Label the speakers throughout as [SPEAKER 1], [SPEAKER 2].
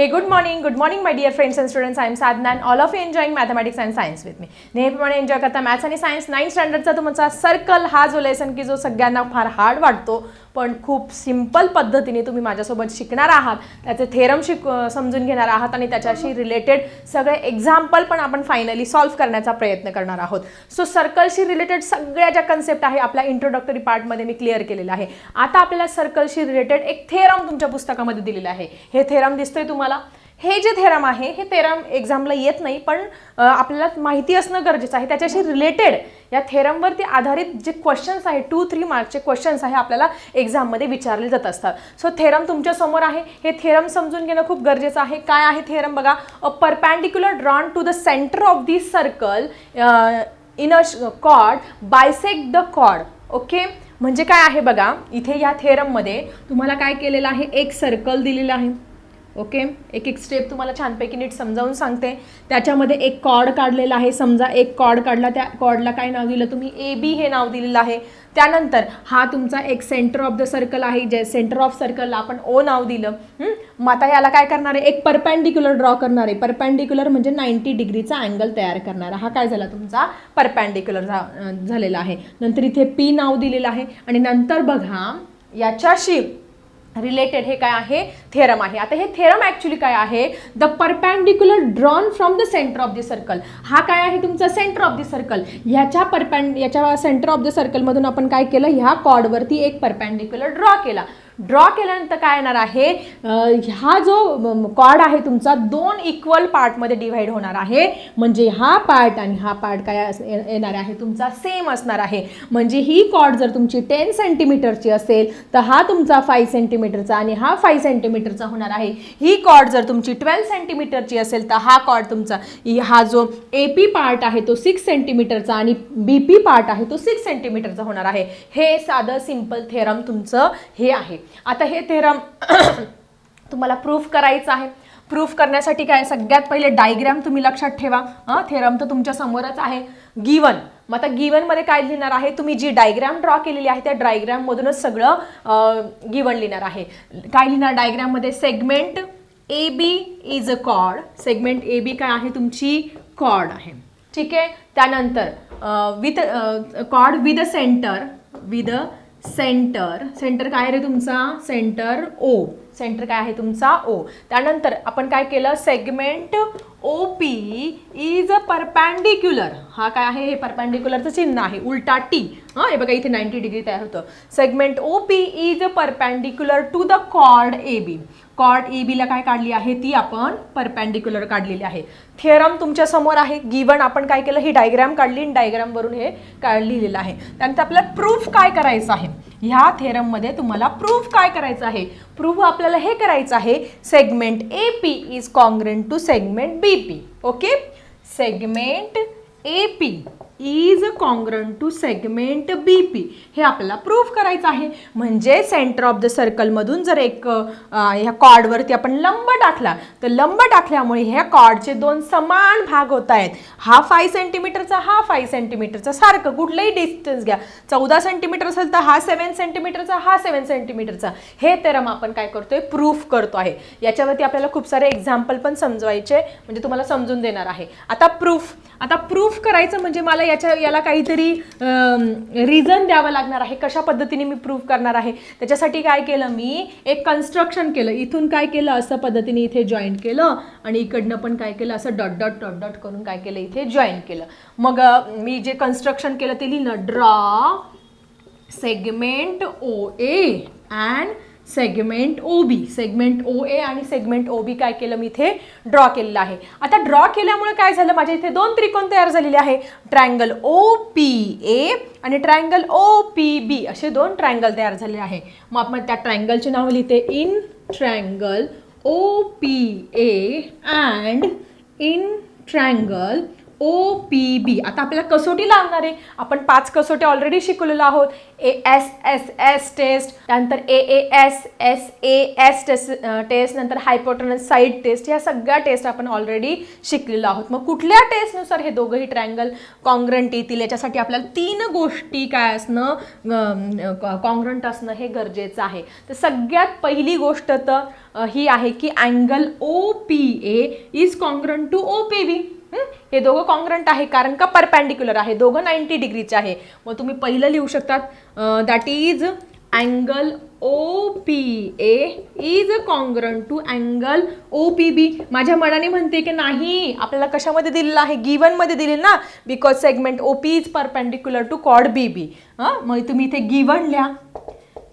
[SPEAKER 1] Hey good morning good morning my dear friends and students. I am Sadhna and all of you enjoying mathematics and science with me. नेहमीप्रमाणे enjoy करता maths आणि science ninth स्टँडर्डचा तुमचा circle हा जो lesson की जो सगळ्यांना फार हार्ड वाटतो पण खूप सिंपल पद्धतीने तुम्ही माझ्यासोबत शिकणार आहात. त्याचे थेरम शिक समजून घेणार आहात आणि त्याच्याशी रिलेटेड सगळे एक्झाम्पल पण आपण फायनली सॉल्व्ह करण्याचा प्रयत्न करणार आहोत. सो सर्कलशी रिलेटेड सगळ्या ज्या कन्सेप्ट आहे आपल्या इंट्रोडक्टरी पार्टमध्ये मी क्लिअर केलेला आहे. आता आपल्याला सर्कलशी रिलेटेड एक थेरम तुमच्या पुस्तकामध्ये दिलेला आहे. हे थेरम दिसतोय तुम्हाला हे जे थेरम आहे हे थेरम एक्झामला येत नाही पण आपल्याला माहिती असणं गरजेचं आहे. त्याच्याशी रिलेटेड या थेरमवरती आधारित जे क्वेश्चन्स आहे टू थ्री मार्कचे क्वेश्चन्स आहे आपल्याला एक्झाममध्ये विचारले जात असतात. सो थेरम तुमच्यासमोर आहे. हे थेरम समजून घेणं खूप गरजेचं आहे. काय आहे थेरम बघा? अ perpendicular drawn to the centre of the circle in a cod bisect the cod okay म्हणजे काय आहे बघा? इथे या थेरममध्ये तुम्हाला काय केलेलं आहे? एक सर्कल दिलेलं आहे. ओके? एक एक स्टेप तुम्हाला छानपैकी नीट समजावून सांगते. त्याच्यामध्ये एक कॉर्ड काढलेला आहे. समजा एक कॉर्ड काढला त्या कॉर्डला काय नाव दिलं तुम्ही? ए बी हे नाव दिलेलं आहे. त्यानंतर हा तुमचा एक सेंटर ऑफ द सर्कल आहे. जे सेंटर ऑफ सर्कलला आपण ओ नाव दिलं. मग आता याला काय करणार आहे? एक परपॅन्डिक्युलर ड्रॉ करणार आहे. परपॅन्डिक्युलर म्हणजे नाईन्टी डिग्रीचा अँगल तयार करणारा. हा काय झाला तुमचा? परपॅन्डिक्युलर झालेला आहे. नंतर इथे पी नाव दिलेलं आहे. आणि नंतर बघा याच्याशी रिलेटेड हे काय आहे? थेरम आहे. आता हे थेरम ॲक्च्युली काय आहे? The perpendicular drawn from the centre of the circle हा काय आहे तुमचा? सेंटर ऑफ द सर्कल ह्याच्या परपॅन याच्या सेंटर ऑफ द सर्कलमधून आपण काय केलं? ह्या कॉर्डवरती एक परपॅन्डिक्युलर ड्रॉ केला. ड्रॉ केल्यानंतर काय येणार आहे? हा जो कॉर्ड आहे तुमचा दोन इक्वल पार्टमध्ये डिव्हाइड होणार आहे. म्हणजे हा पार्ट आणि हा पार्ट काय अस- ये- येणार आहे? तुमचा सेम असणार आहे. म्हणजे ही कॉर्ड जर तुमची टेन सेंटीमीटरची असेल तर हा तुमचा फाईव्ह सेंटीमीटरचा आणि हा फाईव्ह सेंटीमीटरचा होणार आहे. ही कॉर्ड जर तुमची ट्वेल्व सेंटीमीटरची असेल तर हा कॉर्ड तुमचा हा जो ए पी पार्ट आहे तो सिक्स सेंटीमीटरचा आणि बी पी पार्ट आहे तो सिक्स सेंटीमीटरचा होणार आहे. हे साधं सिंपल थेरम तुमचं हे आहे. आता हे थेरम तुम्हाला प्रूफ करायचं आहे. प्रूफ करण्यासाठी काय सगळ्यात पहिले डायग्रॅम तुम्ही लक्षात ठेवा. हां थेरम तर तुमच्या समोरच आहे. गिवन मग आता गिवनमध्ये काय लिहिणार आहे? तुम्ही जी डायग्रॅम ड्रॉ केलेली आहे त्या डायग्रॅममधूनच सगळं गिवन लिहिणार आहे. काय लिहिणार डायग्रॅममध्ये segment A B is a cod segment A B काय आहे? तुमची कॉड आहे. ठीक आहे? त्यानंतर with cod with a centre with a centre. Centre काय रे तुमचा? Centre O. सेंटर काय आहे तुमचा ओ. त्यानंतर आपण काय केलं? Segment O P is a perpendicular हा काय आहे? हे परपॅन्डिक्युलरचं चिन्ह आहे. उलटा टी हां हे बघा इथे नाईन्टी डिग्री तयार होतं. Segment O P is a perpendicular to the chord A B chord A बीला काय काढली आहे? ती आपण परपॅन्डिक्युलर काढलेली आहे. थिअरम तुमच्यासमोर आहे. गिवन आपण काय केलं? ही डायग्रॅम काढली आणि डायग्रॅमवरून हे काढ लिहिलेलं आहे. त्यानंतर आपल्याला प्रूफ काय करायचं आहे? ह्या थेरममध्ये तुम्हाला प्रूफ काय करायचं आहे? प्रूफ आपल्याला हे करायचं आहे segment A P is congruent to segment B P okay segment A P is congruent to segment B P हे आपल्याला प्रूफ करायचं आहे. म्हणजे सेंटर ऑफ द सर्कलमधून जर एक ह्या कॉर्डवरती आपण लंब टाकला तर लंब टाकल्यामुळे ह्या कॉर्डचे दोन समान भाग होत आहेत. हा फाय सेंटीमीटरचा हा फाय सेंटीमीटरचा सारखं कुठलंही डिस्टन्स घ्या. चौदा सेंटीमीटर असेल तर हा सेवन सेंटीमीटरचा हा सेवन सेंटीमीटरचा हे तेरम आपण काय करतोय? प्रूफ करतो आहे. याच्यावरती आपल्याला खूप सारे एक्झाम्पल पण समजवायचे म्हणजे तुम्हाला समजून देणार आहे. आता प्रूफ आता प्रूफ करायचं म्हणजे मला याच्या याला काहीतरी रिझन द्यावं लागणार आहे कशा पद्धतीने मी प्रूफ करणार आहे. त्याच्यासाठी काय केलं मी? एक कन्स्ट्रक्शन केलं. इथून काय केलं? असं पद्धतीने इथे जॉईन केलं. आणि इकडनं पण काय केलं? असं डॉट डॉट डॉट डॉट करून काय केलं? इथे जॉईन केलं. मग मी जे कन्स्ट्रक्शन केलं ते लिहिलं draw segment O A and segment O B segment O A आणि सेगमेंट ओ बी काय केलं? मी इथे ड्रॉ केलेलं आहे. आता ड्रॉ केल्यामुळे काय झालं? माझ्या इथे दोन त्रिकोण तयार झालेले आहे. ट्रायंगल ओ पी ए आणि ट्रायंगल ओ पी बी असे दोन ट्रायंगल तयार झाले आहे. मग आपण त्या ट्रायंगलचे नाव लिहिते. In triangle O P A and in triangle O P B आता आपल्याला कसोटी लागणार आहे? आपण पाच कसोटी ऑलरेडी शिकलेलो आहोत. A S S S test त्यानंतर A A S S A S test test नंतर हायपोटनस साईड टेस्ट ह्या सगळ्या टेस्ट आपण ऑलरेडी शिकलेलो आहोत. मग कुठल्या टेस्टनुसार हे दोघंही ट्रँगल कॉन्ग्रंट येतील? याच्यासाठी आपल्याला तीन गोष्टी काय असणं कॉन्ग्रंट असणं हे गरजेचं आहे. तर सगळ्यात पहिली गोष्ट तर ही आहे की angle O P A is congruent to O P B हे? दोघं कॉन्ग्रंट आहे कारण का परपॅन्डिक्युलर आहे? दोघं नाईन्टी डिग्रीचे आहे. मग तुम्ही पहिलं लिहू शकतात that is angle O P A is congruent to angle O P B माझ्या मनाने म्हणते की नाही आपल्याला कशामध्ये दिलेलं आहे? गिवनमध्ये दिलेलं ना? Because segment O P is perpendicular to cod B B हां? मग तुम्ही इथे गिवन लिहा.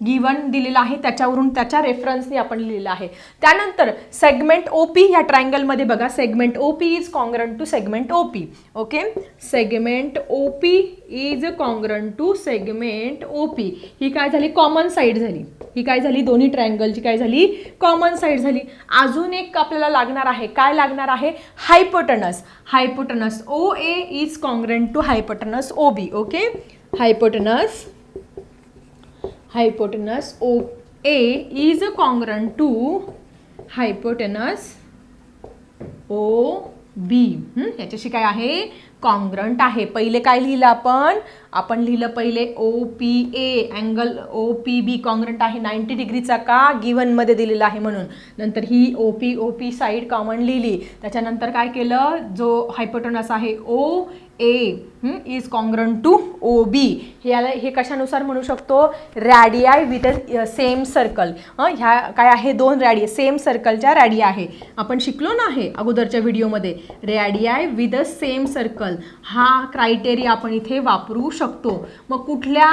[SPEAKER 1] गिवन दिलेलं आहे त्याच्यावरून त्याच्या रेफरन्सने आपण लिहिलेलं आहे. त्यानंतर सेगमेंट ओ पी ह्या ट्रायंगलमध्ये बघा segment O P is congruent to segment O P okay segment O P is congruent to segment O P ही काय झाली? कॉमन साईड झाली. ही काय झाली? दोन्ही ट्रायंगलची काय झाली? कॉमन साईड झाली. अजून एक आपल्याला लागणार आहे. काय लागणार आहे? Hypotenuse hypotenuse O A is congruent to hypotenuse O B okay hypotenuse hypotenuse इज is congruent to hypotenuse O B याच्याशी काय आहे? कॉन्ग्रंट आहे. पहिले काय लिहिलं आपण? आपण लिहिलं पहिले O P A angle O P B congruent आहे. नाईन्टी डिग्रीचा का? गिवनमध्ये दिलेला आहे म्हणून. नंतर ही O P O P side common लिहिली. त्याच्यानंतर काय केलं? जो हायपोटोनस आहे O A is congruent to O B हे याला हे कशानुसार म्हणू शकतो? Radii with a same circle ह्या काय आहे? दोन रॅडी सेम सर्कलच्या रॅडिया आहे. आपण शिकलो ना आहे अगोदरच्या व्हिडिओमध्ये radii with a same circle हा क्रायटेरिया आपण इथे वापरू शकतो. मग कुठल्या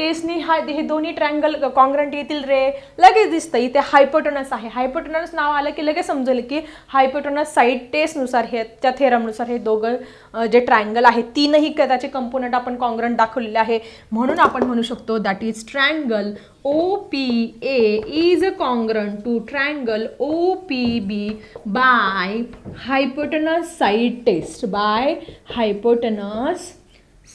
[SPEAKER 1] टेस्टनी हा हे दोन्ही ट्रँगल कॉन्ग्रंट येतील रे. लगेच दिसतं इथे हायपोटोनस आहे. हायपोटोनस नाव आलं की लगेच समजेल की हायपोटोनस साईड टेस्टनुसार हे त्या थेरमनुसार हे दोघं जे ट्रँगल आहे तीनही त्याचे कंपोनंट आपण कॉन्ग्रंट दाखवलेले आहे. म्हणून आपण म्हणू शकतो that is triangle O P A is a congruent to triangle O P B by hypotenuse side test by hypotenuse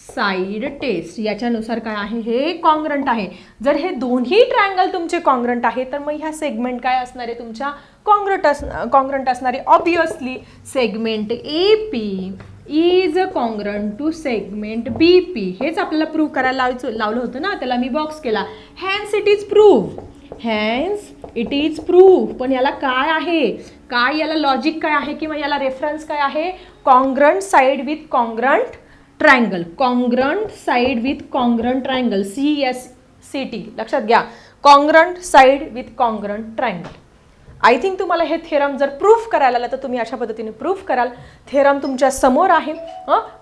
[SPEAKER 1] side test याच्यानुसार काय आहे? हे कॉंग्रंट आहे. जर हे दोन्ही ट्रायंगल तुमचे कॉंग्रंट आहे तर मग ह्या सेगमेंट काय असणार? आहे तुमच्या कॉन्ग्रंट अस कॉंग्रंट असणारे. Obviously segment A P is congruent to segment B P हेच आपल्याला प्रूव्ह करायला लावायचं लावलं होतं ना? त्याला मी बॉक्स केला. Hence it is prove hence it is proof पण याला काय आहे? काय याला लॉजिक काय आहे? किंवा याला रेफरन्स काय आहे? Congruent side with congruent triangle. Congruent side with congruent triangle. C S C T लक्षात घ्या. Congruent side with congruent triangle. I think तुम्हाला हे थेरम जर प्रूफ करायला आलं तर तुम्ही अशा पद्धतीने प्रूफ कराल. थेरम तुमच्यासमोर आहे.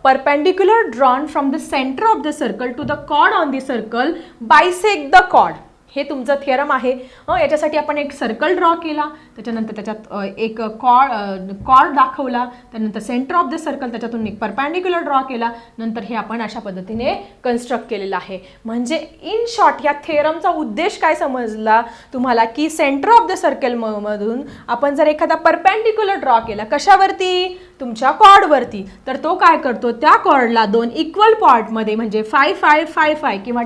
[SPEAKER 1] Perpendicular drawn from the centre of the circle to the cod on the circle bisect the cod हे तुमचं थिअरम आहे. याच्यासाठी आपण एक सर्कल ड्रॉ केला. त्याच्यानंतर त्याच्यात एक कॉड कॉर्ड दाखवला. त्यानंतर सेंटर ऑफ द सर्कल त्याच्यातून एक परपॅन्डिक्युलर ड्रॉ केला. नंतर हे आपण अशा पद्धतीने कन्स्ट्रक्ट केलेलं आहे. म्हणजे इन शॉर्ट या थेरमचा उद्देश काय समजला तुम्हाला? की सेंटर ऑफ द सर्कल मधून आपण जर एखादा परपॅन्डिक्युलर ड्रॉ केला कशावरती? तुमच्या कॉर्डवरती तर तो काय करतो? त्या कॉर्डला दोन इक्वल पार्टमध्ये म्हणजे फाय फाय फाय फाय किंवा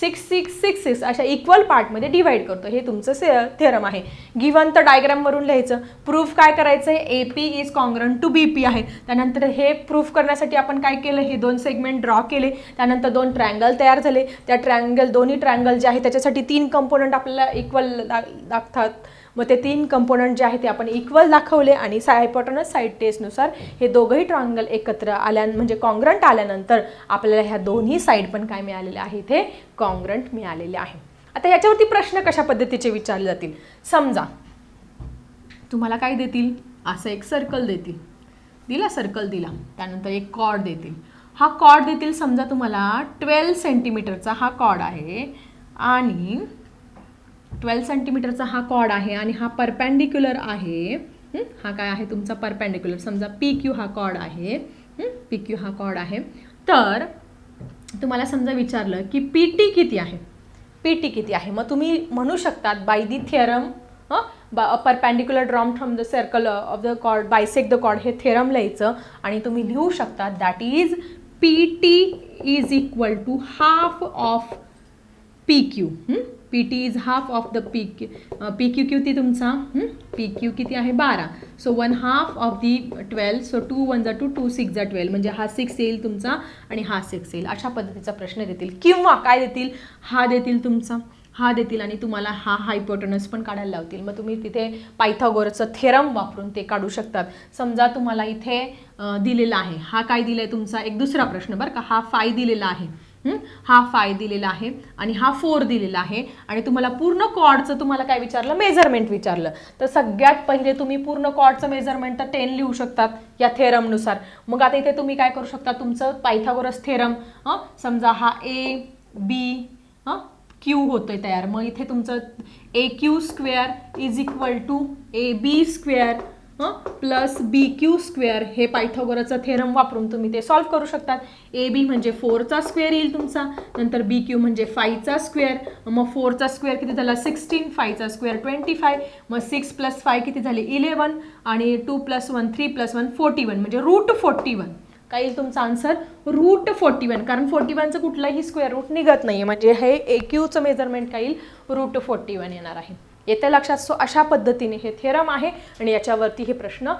[SPEAKER 1] सिक्स सिक्स सिक्स सिक्स अशा इक्वल पार्टमध्ये डिवाईड करतो. हे तुमचं से थेरम आहे. गिवन तर डायग्रामवरून लिहायचं. प्रूफ काय करायचं आहे A P is congruent to B P आहे. त्यानंतर हे प्रूफ करण्यासाठी आपण काय केलं? हे दोन सेगमेंट ड्रॉ केले. त्यानंतर दोन ट्रँगल तयार झाले. त्या ट्रँगल दोन्ही ट्रँगल जे आहे त्याच्यासाठी तीन कंपोनंट आपल्याला इक्वल दा दाखतात मग ते तीन कंपोनंट जे आहे ते आपण इक्वल दाखवले आणि सायपॉटनस साईड टेस्टनुसार हे दोघंही ट्रायंगल एकत्र आल्या म्हणजे कॉन्ग्रंट आल्यानंतर आपल्याला ह्या दोन्ही साईड पण काय मिळालेले आहे? इथे कॉन्ग्रंट मिळालेले आहे. आता याच्यावरती प्रश्न कशा पद्धतीचे विचारले जातील? समजा तुम्हाला काय देतील? असं एक सर्कल देतील. दिला सर्कल दिला. त्यानंतर एक कॉर्ड देतील. हा कॉर्ड देतील समजा तुम्हाला ट्वेल्व सेंटीमीटरचा हा कॉर्ड आहे. आणि ट्वेल्व सेंटीमीटरचा हा कॉड आहे आणि हा परपॅन्डिक्युलर आहे. हा? काय आहे तुमचा परपॅन्डिक्युलर समजा पी क्यू हा कॉड आहे. पी क्यू हा कॉड आहे. तर तुम्हाला समजा विचारलं की पी टी किती आहे? पी टी किती आहे? मग तुम्ही म्हणू शकतात by the theorem perpendicular drawn from the circle of the cod bisect the cod हे थेरम लिहायचं. आणि तुम्ही लिहू शकता that is P T is equal to half of P Q P T is half of the P Q P Q किती तुमचा? P Q किती आहे? बारा. So one half of the twelve so to one जा to to six जा twelve म्हणजे हा six येईल तुमचा आणि हा सिक्स येईल. अशा पद्धतीचा प्रश्न देतील. किंवा काय देतील? हा देतील तुमचा. हा देतील आणि तुम्हाला हा हायपोटनस पण काढायला लावतील. मग तुम्ही तिथे पायथागोरचं थेरम वापरून ते काढू शकतात. समजा तुम्हाला इथे दिलेला आहे. हा काय दिला आहे तुमचा? एक दुसरा प्रश्न बरं का? हा फाय दिलेला आहे. हा? फाय दिलेला आहे आणि हा फोर दिलेला आहे. आणि तुम्हाला पूर्ण कॉर्डचं तुम्हाला काय विचारलं? मेजरमेंट विचारलं. तर सगळ्यात पहिले तुम्ही पूर्ण कॉर्डचं मेजरमेंट तर टेन लिहू शकतात या थेरमनुसार मग आता इथे तुम्ही काय करू शकता? तुमचं पायथागोरस थेरम हं? समजा हा ए बी हं? क्यू होतोय तयार. मग इथे तुमचं A Q square is equal to A B square plus B Q square हे पायथागोराचं थेरम वापरून तुम्ही ते सॉल्व्ह करू शकतात. ए बी म्हणजे फोरचा स्क्वेअर येईल तुमचा. नंतर बी क्यू म्हणजे फायचा स्क्वेअर मग फोरचा स्क्वेअर किती झाला? सिक्स्टीन फायचा स्क्वेअर ट्वेंटी फाय मग सिक्स प्लस फाय किती झाले? इलेवन आणि two plus one three plus one forty one म्हणजे रूट फोर्टी वन काय येईल तुमचा आन्सर रूट फोर्टी वन कारण फोर्टी वनचं कुठलाही स्क्वेअर रूट निघत नाही आहे म्हणजे हे ए क्यूचं मेजरमेंट काय येईल? रूट फोर्टी वन येणार आहे. येत्या लक्षात सो अशा पद्धतीने हे थेरम आहे आणि याच्यावरती हे प्रश्न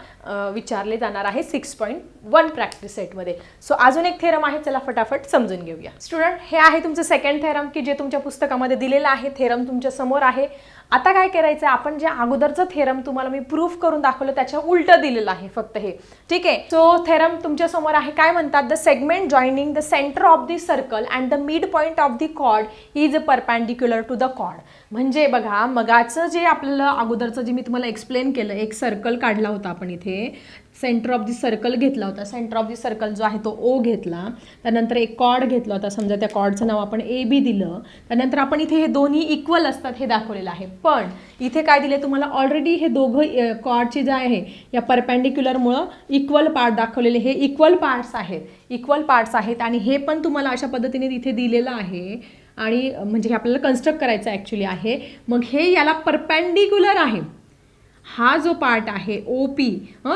[SPEAKER 1] विचारले जाणार आहे सिक्स पॉईंट वन प्रॅक्टिस सेटमध्ये सो अजून एक थेरम आहे चला फटाफट समजून घेऊया. स्टुडंट हे आहे तुमचं सेकंड थेरम की जे तुमच्या पुस्तकामध्ये दिलेलं आहे. थेरम तुमच्यासमोर आहे. आता काय करायचं आपण जे अगोदरचं थेरम तुम्हाला मी प्रूफ करून दाखवलं त्याच्या उलटं दिलेलं आहे फक्त हे. ठीक आहे? सो थेरम तुमच्यासमोर आहे. काय म्हणतात? The segment joining the centre of the circle and the mid point of the chord is perpendicular to the chord म्हणजे बघा मगाचं जे आपल्याला अगोदरचं जे मी तुम्हाला एक्सप्लेन केलं एक सर्कल काढला होता आपण इथे. सेंटर ऑफ दी सर्कल घेतला होता. सेंटर ऑफ दी सर्कल जो आहे तो ओ घेतला. त्यानंतर एक कॉर्ड घेतला होता. समजा त्या कॉर्डचं नाव आपण ए बी दिलं. त्यानंतर आपण इथे हे दोन्ही इक्वल असतात हे दाखवलेलं आहे. पण इथे काय दिले तुम्हाला? ऑलरेडी हे दोघं कॉर्डचे जे आहे या परपॅन्डिक्युलरमुळं इक्वल पार्ट दाखवलेले. हे इक्वल पार्ट्स आहेत. इक्वल पार्ट्स आहेत आणि हे पण तुम्हाला अशा पद्धतीने इथे दिलेलं आहे. आणि म्हणजे हे आपल्याला कन्स्ट्रक्ट करायचं ॲक्च्युली आहे. मग हे याला परपॅन्डिक्युलर आहे. हा जो पार्ट आहे ओ पी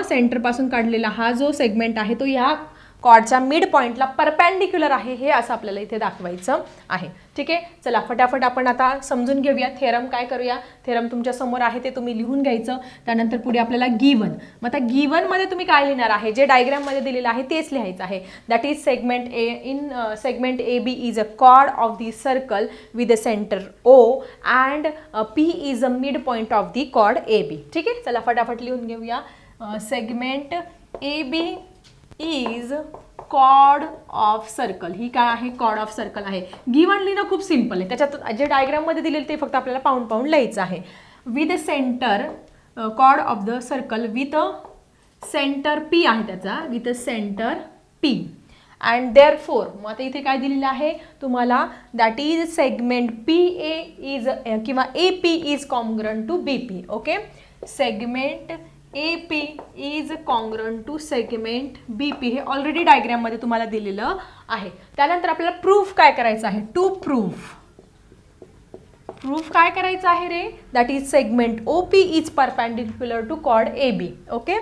[SPEAKER 1] सेंटरपासून काढलेला हा जो सेगमेंट आहे तो या कॉडच्या मिड पॉईंटला परपॅन्डिक्युलर आहे हे असं आपल्याला इथे दाखवायचं आहे. ठीक आहे? चला फटाफट आपण आता समजून घेऊया. थेरम काय करूया? थेरम तुमच्यासमोर आहे ते तुम्ही लिहून घ्यायचं. त्यानंतर पुढे आपल्याला गिवन मग आता गिवनमध्ये तुम्ही काय लिहिणार आहे? जे डायग्राममध्ये दिलेलं आहे तेच लिहायचं आहे. That is segment A in segment A B is a cod of the circle with a centre O and P is a mid point of the cod A B ठीक आहे? चला फटाफट लिहून घेऊया. Segment A B is called of circle ही काय आहे? Cod of circle आहे. गिवन लिहिणं खूप सिंपल आहे. त्याच्यात जे डायग्राममध्ये दिलेलं ते फक्त आपल्याला पाऊंड पाऊंड लिहायचं आहे. With a centre cod of the circle with a centre P आहे त्याचा. With a centre P and therefore मग आता इथे काय दिलेलं आहे? तुम्हाला that is segment P A is किंवा A P is congruent to B P okay segment A P is congruent to segment B P हे ऑलरेडी डायग्रॅममध्ये तुम्हाला दिलेलं आहे. त्यानंतर आपल्याला प्रूफ काय करायचं आहे? टू प्रूफ प्रूफ काय करायचं आहे रे? That is segment O P is perpendicular to cod A B okay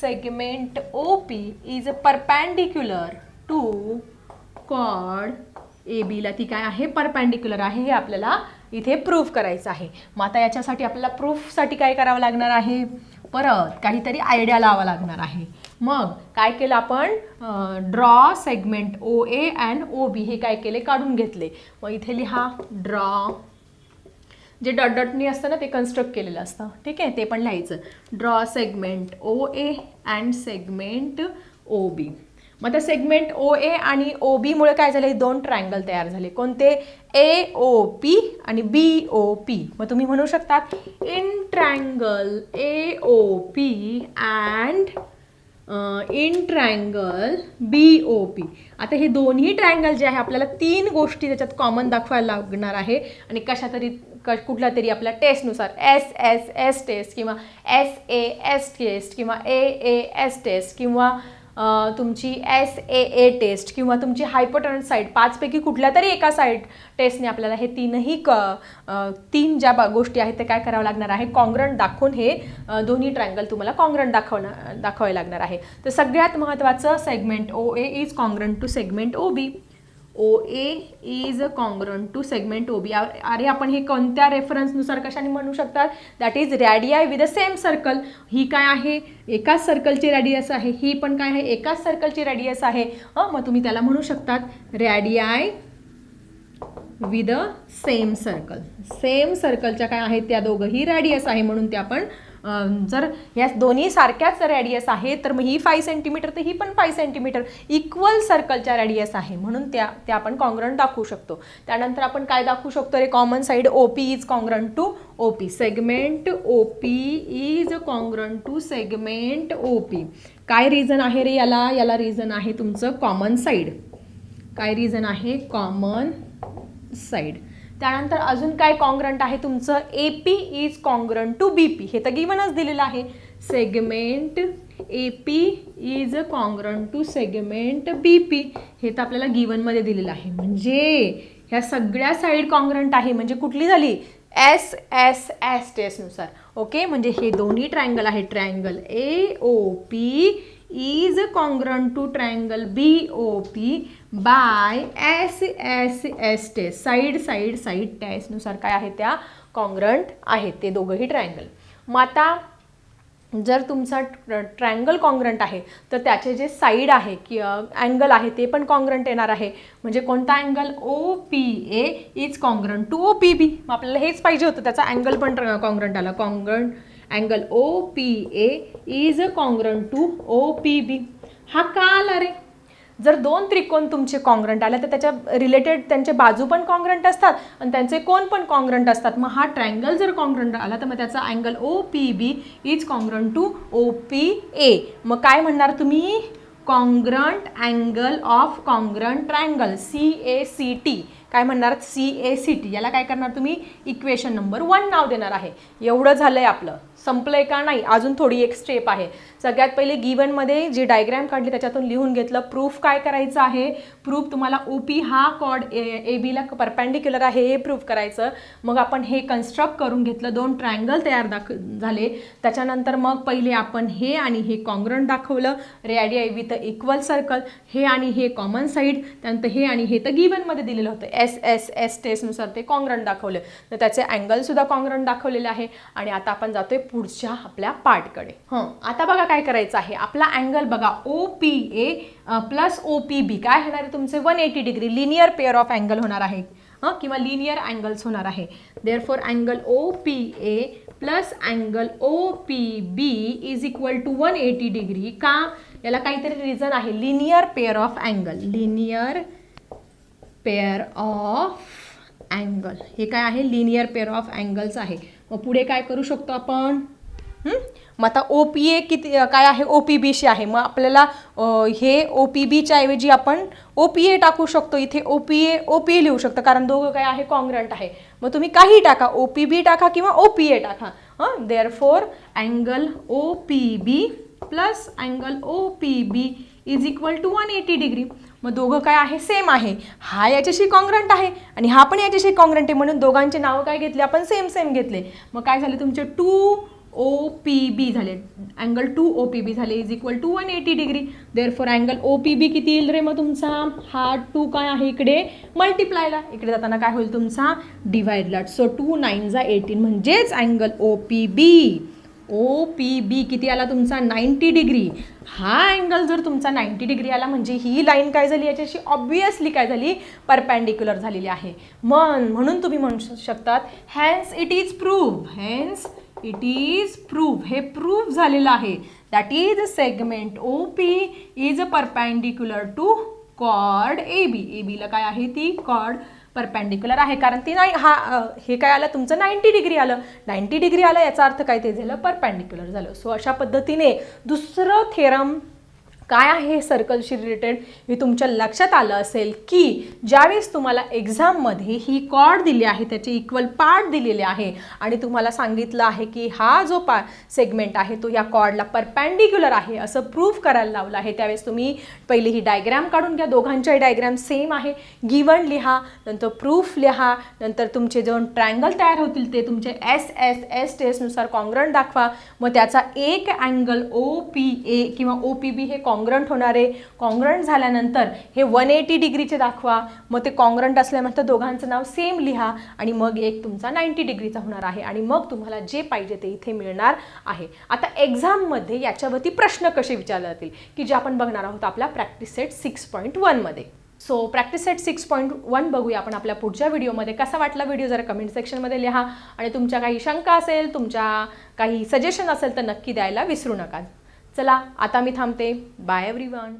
[SPEAKER 1] segment O P is perpendicular to cod ए बीला ती काय आहे? परपॅन्डिक्युलर आहे. हे आपल्याला इथे प्रूफ करायचं आहे. मग आता याच्यासाठी आपल्याला प्रूफसाठी काय करावं लागणार आहे? परत काहीतरी आयडिया लावा लागणार आहे. मग काय केलं आपण? Draw segment O A and O B हे काय केले? काढून घेतले. मग इथे लिहा ड्रॉ जे डॉट डॉटनी असतं ना ते कन्स्ट्रक्ट केलेलं असतं. ठीक आहे? ते पण लिहायचं. Draw segment O A and segment O B मग त्या सेगमेंट ओ ए आणि ओ बीमुळे काय झाले? दोन ट्रायंगल तयार झाले. कोणते? ए ओ पी आणि बी ओ पी मग तुम्ही म्हणू शकतात in triangle A O P and in triangle B O P आता हे दोन्ही ट्रायंगल जे आहे आपल्याला तीन गोष्टी त्याच्यात कॉमन दाखवायला लागणार आहे. आणि कशा तरी क कुठल्या तरी आपल्या टेस्टनुसार एस एस एस टेस्ट किंवा एस ए एस टेस्ट किंवा ए ए एस टेस्ट किंवा तुमची एस ए ए टेस्ट किंवा तुमची हायपोटन साईट पाचपैकी कुठल्या तरी एका साईट टेस्टने आपल्याला हे तीनही क तीन ज्या बा- गोष्टी आहेत ते काय करावं लागणार आहे? कॉंग्रंट दाखवून हे दोन्ही ट्रँगल तुम्हाला कॉंग्रंट दाखवणं दाखवावे लागणार आहे. तर सगळ्यात महत्त्वाचं segment O A is congruent to segment O B O A is a congruent to segment O B अरे आपण हे कोणत्या रेफरन्सनुसार कशाने म्हणू शकतात? That is radii with a same circle ही काय आहे? एकाच सर्कलची रॅडियस आहे. ही पण काय आहे? एकाच सर्कलची रॅडियस आहे. हं मग तुम्ही त्याला म्हणू शकतात radii with a same circle same सर्कलच्या काय आहेत? त्या दोघंही रॅडियस आहे म्हणून ते आपण जर या दोन्ही सारख्याच रॅडियस आहे तर मग ही फाय सेंटीमीटर तर ही पण फाय सेंटीमीटर इक्वल सर्कलच्या रॅडियस आहे. म्हणून त्या त्या आपण कॉंग्रंट दाखवू शकतो. त्यानंतर आपण काय दाखवू शकतो रे? Common side O P is congruent to O P segment O P is congruent to segment O P काय रिझन आहे रे याला? याला रिझन आहे तुमचं कॉमन साईड काय रिझन आहे? कॉमन साईड त्यानंतर अजून काय कॉंग्रंट आहे? तुमचं A P is congruent to B P हे तर गिवनच दिलेलं आहे. Segment A P is congruent to segment B P हे तर आपल्याला गिवनमध्ये दिलेलं आहे. म्हणजे ह्या सगळ्या साईड कॉंग्रंट आहे. म्हणजे कुठली झाली? एस एस एस टेस्टनुसार ओके म्हणजे हे दोन्ही ट्रायंगल आहे. Triangle A O P is congruent to triangle B O P by S S S test side side side टेस्टनुसार काय आहे त्या? कॉन्ग्रंट आहेत ते दोघंही ट्रायंगल मग आता जर तुमचा ट्रँगल कॉंग्रंट आहे तर त्याचे जे साईड आहे की अँगल आहे ते पण कॉंग्रंट येणार आहे. म्हणजे कोणता angle O P A is congruent to O P B मग आपल्याला हेच पाहिजे होतं त्याचा अँगल पण कॉंग्रंट आला. Congruent angle O P A is a congruent to O P B हा का आला रे? जर दोन त्रिकोण तुमचे कॉंग्रंट आले तर त्याच्या रिलेटेड त्यांचे बाजू पण कॉन्ग्रंट असतात आणि त्यांचे कोण पण कॉन्ग्रंट असतात. मग हा ट्रँगल जर कॉंग्रंट आला तर मग त्याचा angle O P B is congruent to O P A मग काय म्हणणार तुम्ही? Congruent angle of congruent triangle C A C T काय म्हणणार? सी ए सी टी याला काय करणार तुम्ही? इक्वेशन नंबर वन नाव देणार आहे. एवढं झालं आहे आपलं. संपलंय का नाही अजून थोडी एक स्टेप आहे. सगळ्यात पहिले गिवनमध्ये जी डायग्रॅम काढली त्याच्यातून लिहून घेतलं प्रूफ काय करायचं आहे? प्रूफ तुम्हाला ओ पी हा कॉड ए ए बीला परपॅन्डिक्युलर आहे हे प्रूफ करायचं. मग आपण हे कन्स्ट्रक्ट करून घेतलं दोन ट्रायंगल तयार दाख झाले. त्याच्यानंतर मग पहिले आपण हे आणि हे कॉंग्रंट दाखवलं. रेडियाय विथ इक्वल सर्कल हे आणि हे कॉमन साईड त्यानंतर हे आणि हे तर गिवनमध्ये दिलेलं होतं. एस एस एस टेस्टनुसार ते कॉंग्रंट दाखवलं. तर त्याचे अँगलसुद्धा कॉंग्रंट दाखवलेले आहे. आणि आता आपण जातोय पुढच्या आपल्या पार्टकडे हं आता बघा काय करायचं आहे. आपला अँगल बघा O P A plus O P B काय होणार आहे तुमचे? One eighty degree linear pair of angle होणार आहे. हं किंवा लिनियर अँगल्स होणार आहे. Therefore angle O P A plus angle O P B is equal to one eighty degree का? याला काहीतरी रिझन आहे. Linear pair of angle linear pair of angle हे काय आहे? लिनियर पेअर ऑफ अँगल्स आहे. मग पुढे काय करू शकतो आपण मग आता ओ पी ए किती काय आहे ओ पी बीशी आहे मग आपल्याला हे ओ पी बीच्या ऐवजी आपण ओ पी ए टाकू शकतो इथे ओ पी ए ओ पी ए लिहू शकतो कारण दोघं काय आहे कॉन्ग्रंट आहे मग तुम्ही काही टाका ओ पी बी टाका किंवा ओ पी ए टाका हां therefore angle O P B plus angle O P B is equal to one eighty degree मग दोघं काय आहे? सेम आहे. हा याच्याशी कॉन्ग्रंट आहे आणि हा पण याच्याशी कॉन्ग्रंट आहे. म्हणून दोघांचे नावं काय घेतले? आपण सेम सेम घेतले. मग काय झाले? तुमचे टू ओ पी बी झाले. Angle two O P B झाले is equal to one eighty degree therefore angle O P B किती येईल रे मग तुमचा? हा टू काय आहे इकडे? मल्टिप्लायला इकडे जाताना काय होईल तुमचा? डिवाइडला सो टू नाईन जा एटीन म्हणजेच angle O P B O P B किती आला तुमचा? Ninety degree. हा अँगल जर तुमचा नाईंटी डिग्री आला म्हणजे ही लाईन काय झाली? याच्याशी ऑब्वियसली काय झाली? परपॅन्डिक्युलर झालेली आहे. मन म्हणून तुम्ही म्हणू शकतात hence it is prove hence it is prove हे प्रूव्ह झालेलं आहे. That is segment O P is perpendicular to chord A B A बीला काय आहे ती? कॉर्ड परपॅन्डिक्युलर आहे. कारण ती नाही हा हे काय आलं? तुमचं नाईंटी डिग्री आलं. नाईंटी डिग्री आलं याचा अर्थ काय? ते झालं परपॅन्डिक्युलर झालं. सो अशा पद्धतीने दुसरं थेरम काय आहे हे सर्कलशी रिलेटेड हे तुमच्या लक्षात आलं असेल की ज्यावेळेस तुम्हाला एक्झाममध्ये ही कॉर्ड दिली आहे त्याचे इक्वल पार्ट दिलेले आहे आणि तुम्हाला सांगितलं आहे की हा जो पा सेगमेंट आहे तो या कॉर्डला परपॅन्डिक्युलर आहे असं प्रूव्ह करायला लावलं आहे. त्यावेळेस तुम्ही पहिली ही डायग्रॅम काढून घ्या. दोघांच्याही डायग्रॅम सेम आहे. गिवन लिहा नंतर प्रूफ लिहा नंतर तुमचे दोन ट्रँगल तयार होतील ते तुमचे एस एस एस टेस्टनुसार कॉन्ग्रंट दाखवा. मग त्याचा एक अँगल ओ पी ए किंवा ओ पी बी हे कॉन्ग्रंट होणारे कॉन्ग्रंट झाल्यानंतर हे वन एटी डिग्रीचे दाखवा. मग ते कॉन्ग्रंट असल्यानंतर दोघांचं नाव सेम लिहा आणि मग एक तुमचा नाईन्टी डिग्रीचा होणार आहे आणि मग तुम्हाला जे पाहिजे ते इथे मिळणार आहे. आता एक्झाममध्ये याच्यावरती प्रश्न कसे विचारले जातील की जे आपण बघणार आहोत आपला प्रॅक्टिस सेट सिक्स पॉईंट वनमध्ये so practice set six point one बघूया आपण आपल्या पुढच्या व्हिडिओमध्ये कसा वाटला व्हिडिओ जरा कमेंट सेक्शनमध्ये लिहा. आणि तुमच्या काही शंका असेल तुमच्या काही सजेशन असेल तर नक्की द्यायला विसरू नका. चला आता मी थांबते. Bye every one